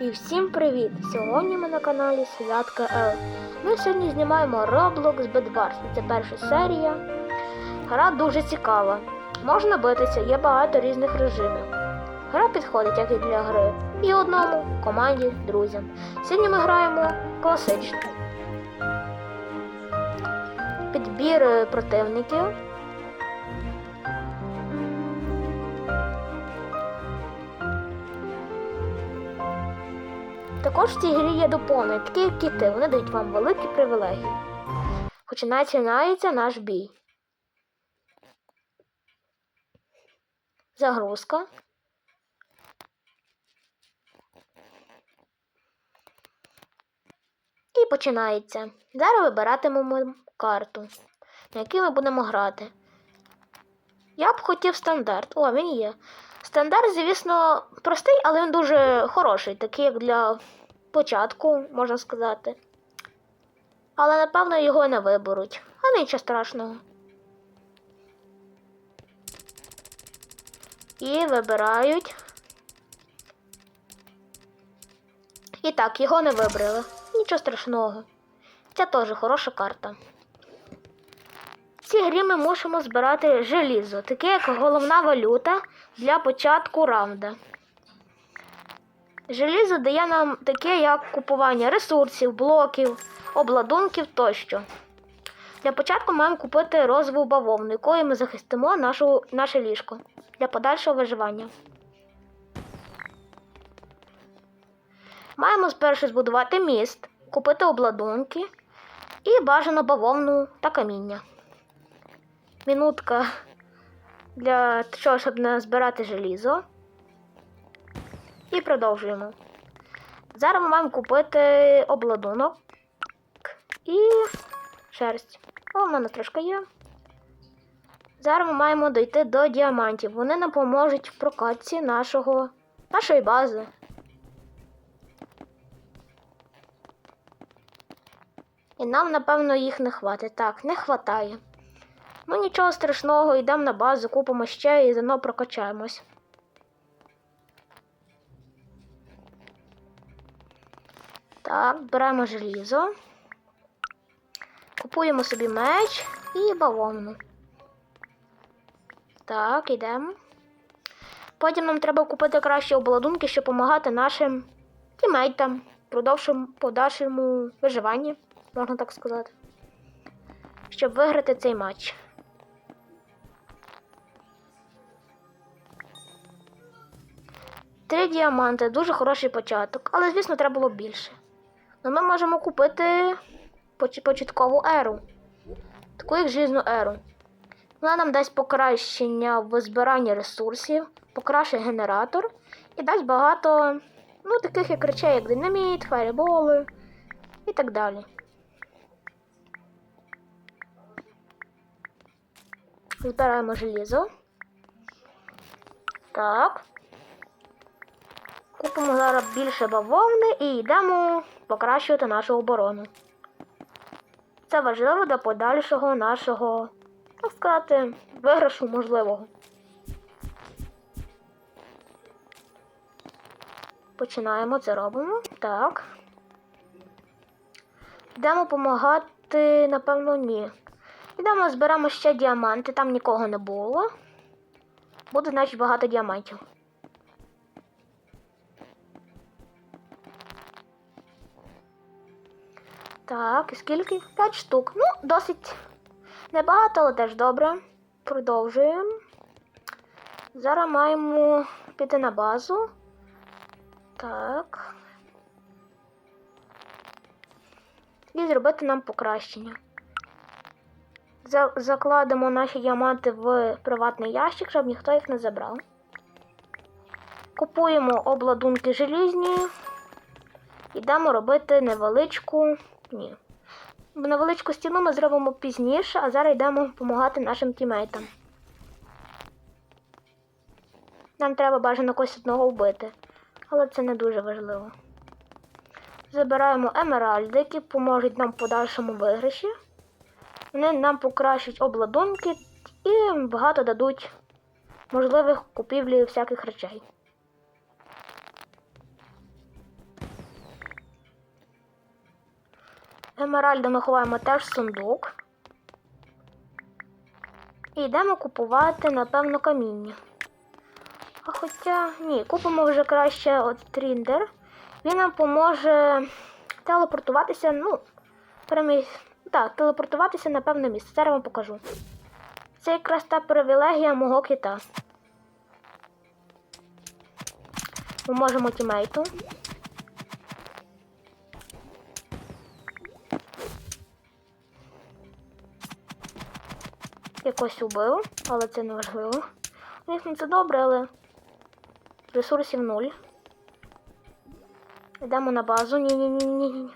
І всім привіт! Сьогодні ми на каналі Святка Ел. Ми сьогодні знімаємо Roblox Bedwars. Це перша серія. Гра дуже цікава. Можна битися, є багато різних режимів. Гра підходить як і для гри. І одному, команді, друзям. Сьогодні ми граємо класично. Підбір е, противників. Також в цій грі є доповнення, такі як кіти, вони дають вам великі привілегії. Починається наш бій. Загрузка. І починається. Зараз вибиратимемо карту, на якій ми будемо грати. Я б хотів стандарт. О, він є. Стандарт, звісно, простий, але він дуже хороший, такий як для початку, можна сказати. Але напевно його не виберуть. А нічого страшного. І вибирають. І так, його не вибрали. Нічого страшного. Це теж хороша карта. Цій грі ми мусимо збирати желізо, таке як головна валюта для початку раунда. Желізо дає нам таке, як купування ресурсів, блоків, обладунків тощо. Для початку маємо купити розову бавовну, якою ми захистимо нашу, наше ліжко для подальшого виживання. Маємо спершу збудувати міст, купити обладунки і бажано бавовну та каміння. Мінутка для того, щоб не збирати желізо. І продовжуємо. Зараз ми маємо купити обладунок і шерсть. О, в мене трошки є. Зараз ми маємо дойти до діамантів. Вони нам поможуть в прокатці нашого, нашої бази. І нам, напевно, їх не хватить. Так, не хватає. Ну нічого страшного, йдемо на базу, купимо ще і заодно прокачаємось. Так, беремо желізо. Купуємо собі меч і бавовну. Так, йдемо. Потім нам треба купити кращі обладунки, щоб допомагати нашим тімейтам в подальшому виживанні, можна так сказати. Щоб виграти цей матч. Три діаманти дуже хороший початок, але, звісно, треба було більше. Ну, ми можемо купити поч- початкову еру, таку як жизну еру. Вона нам дасть покращення в збиранні ресурсів, покращить генератор і дасть багато ну, таких як речей, як динаміт, фаєрболи і так далі. Збираємо желізо. Так. Купимо зараз більше бавовни і йдемо покращувати нашу оборону. Це важливо для подальшого нашого, так сказати, виграшу можливого. Починаємо це робимо. Так. Йдемо допомагати, напевно, ні. Йдемо, зберемо ще діаманти, там нікого не було. Буде, значить, багато діамантів. Так, і скільки? 5 штук. Ну, досить небагато, але теж добре. Продовжуємо. Зараз маємо піти на базу. Так. І зробити нам покращення. За- Закладемо наші діаманти в приватний ящик, щоб ніхто їх не забрав. Купуємо обладунки желізні. Йдемо робити невеличку. Ні. Невеличку стіну ми зробимо пізніше, а зараз йдемо допомагати нашим тімейтам. Нам треба бажано когось одного вбити, але це не дуже важливо. Забираємо емеральди, які поможуть нам в подальшому виграші. Вони нам покращать обладунки і багато дадуть можливих купівлі всяких речей. Емеральди ми ховаємо теж в сундук. І йдемо купувати, напевно, каміння. А хоча ні, купимо вже краще от тріндер. Він нам поможе телепортуватися, ну, переміг... Так, телепортуватися на певне місце. Зараз вам покажу. Це якраз та привілегія мого кита. Ми можемо тімейту. Якось убив, але це не важливо. Звісно, це добре, але ресурсів нуль. Йдемо на базу. Ні-ні-ні-ні.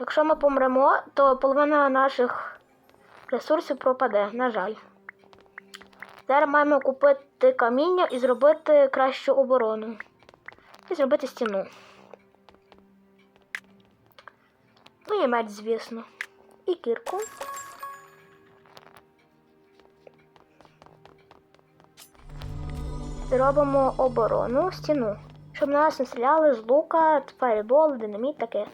Якщо ми помремо, то половина наших ресурсів пропаде, на жаль. Зараз маємо купити каміння і зробити кращу оборону. І зробити стіну. Ну і меч, звісно. І кірку. Зробимо оборону, стіну. Щоб на нас не стріляли з лука, фаєрбол, динаміт таке.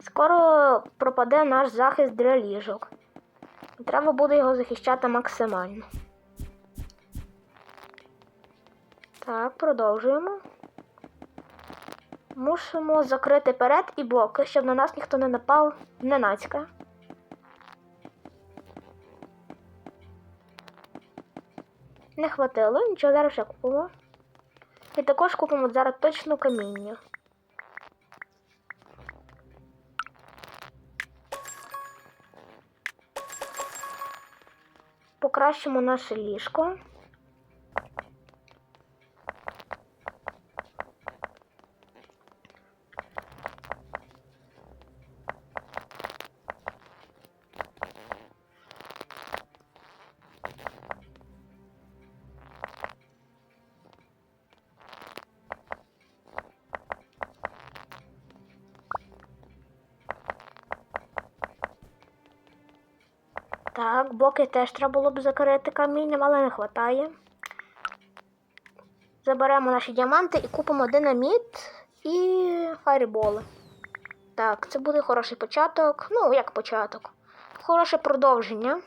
Скоро пропаде наш захист для ліжок. Треба буде його захищати максимально. Так, продовжуємо. Мусимо закрити перед і боки, щоб на нас ніхто не напав ненацька. Не хватило, нічого зараз ще купимо. І також купимо зараз точно каміння. Покращимо наше ліжко. Так, боки теж треба було б закрити камінням, але не вистачає. Заберемо наші діаманти і купимо динаміт і файрболи. Так, це буде хороший початок. Ну, як початок. Хороше продовження.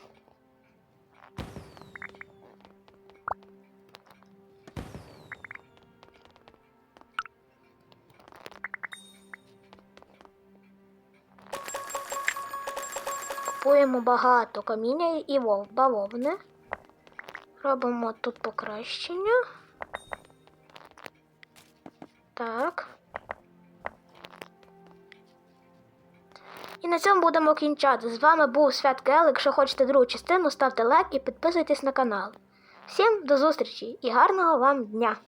Купуємо багато каміння і бавовни. Робимо тут покращення. Так. І на цьому будемо кінчати. З вами був Свят Кел. Якщо хочете другу частину, ставте лайк і підписуйтесь на канал. Всім до зустрічі і гарного вам дня!